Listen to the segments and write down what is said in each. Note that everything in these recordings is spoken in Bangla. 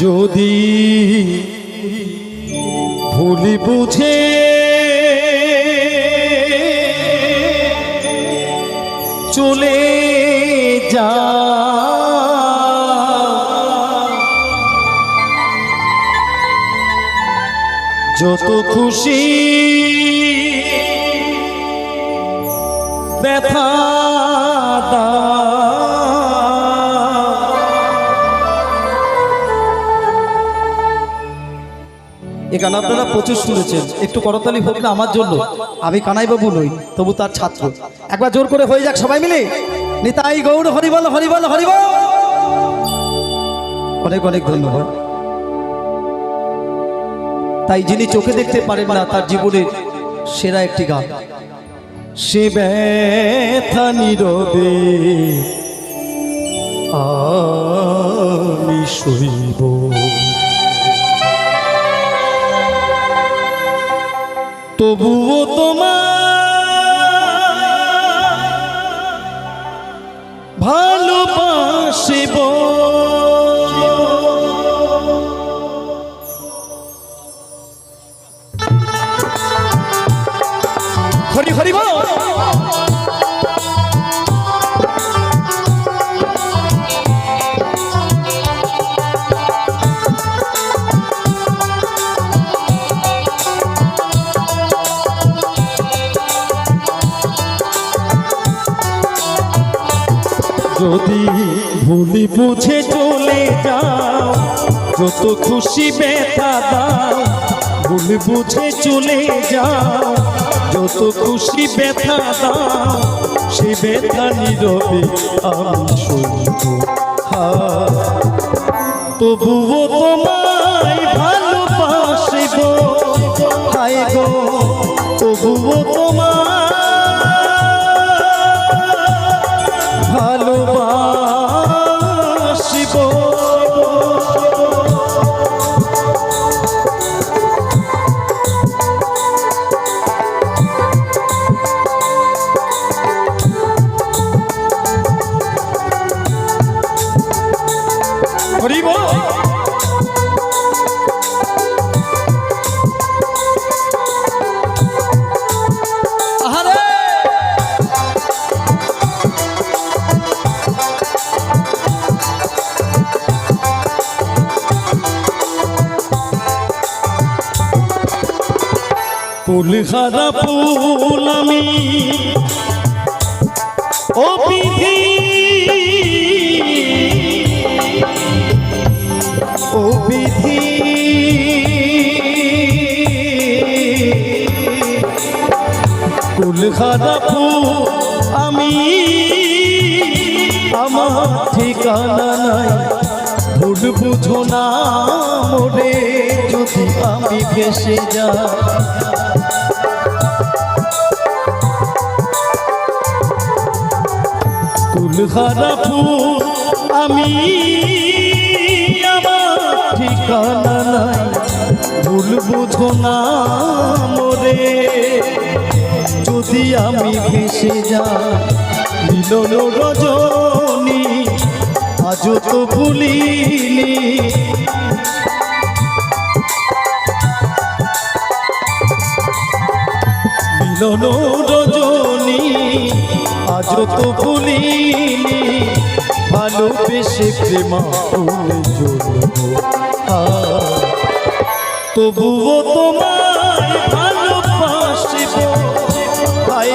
যদি ভুলি বুঝে চলে যা যত খুশি ব্যথা এ গান আপনারা প্রচুর শুনেছেন। একটু করতালি হোক না আমার জন্য। আমি কানাইবাবু নই, তবু তার ছাত্র। একবার জোর করে হয়ে যাক সবাই মিলে। নিতাই গৌর হরিবল হরিবল হরিবল! অনেক অনেক ধন্যবাদ। তাই যিনি চোখে দেখতে পারেন না, তার জীবনের সেরা একটি গান। সে ব্যথা নীরবে, আমি সইব। তবুও তোমার ভালোবাসিব হরি হরি যদি ভুলি বুঝে চলে যাও, যত খুশি ব্যথা দাও, ভুল বুঝে চলে যাও, যত খুশি ব্যথা দাও, সে ব্যথা নীরবে আমি সইব তবুও তোমায় ভালোবাসিব। হায় গো, তবুও তোমায় ফুল হারা ফুল আমি। ও বিধি। ও বিধি। ফুল হারা ফুল আমি। আমার ঠিকানা নাই। ভুল বুঝো না মোরে যদি আমি ভেসে যাই কুলহারা ফুল আমি আমার ঠিকানা নাই। ভুল বুঝো না মোরে, যদি আমি ভেসে যাই, মিলন রজনী, আজও তো ভুলিনি। মিলন রজনী আজও তো ভুলিনি। ভালোবেসে প্রেমা তবুও তোমার ভালোবাসিব। হায়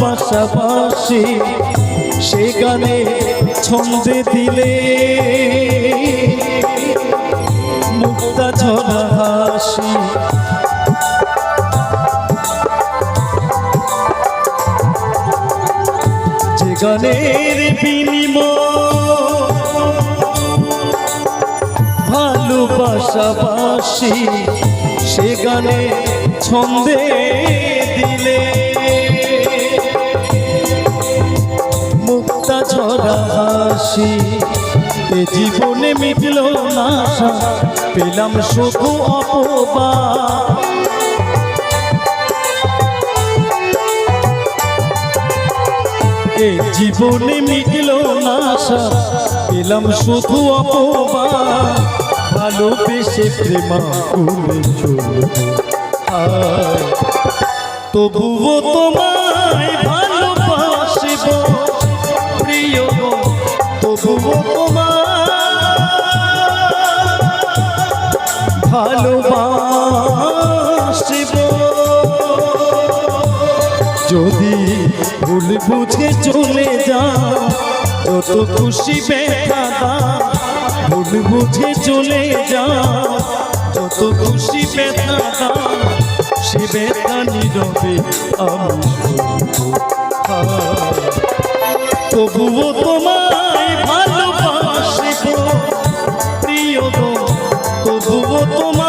পাশাপাশি সে গানে ছন্দে দিলে মুক্তা ঝরা হাসি। যে গানের ভালোবাসাবাসি সে গানে ছন্দে ঝরা হাসি এ জীবনে মিটল না পেলাম শুধু অপবা এ জীবনে মিটল না পেলাম অপবা ভালোবেসে প্রেমা আয়, তবুও তোমায় তবুও তোমায় ভালোবাসিব যদি ভুল বুঝে চলে যাও যত খুশি ব্যথা ভুল বুঝে চলে যাও যত খুশি ব্যথা সে ব্যথা নীরবে আমি। তবুও তোমায় তবুও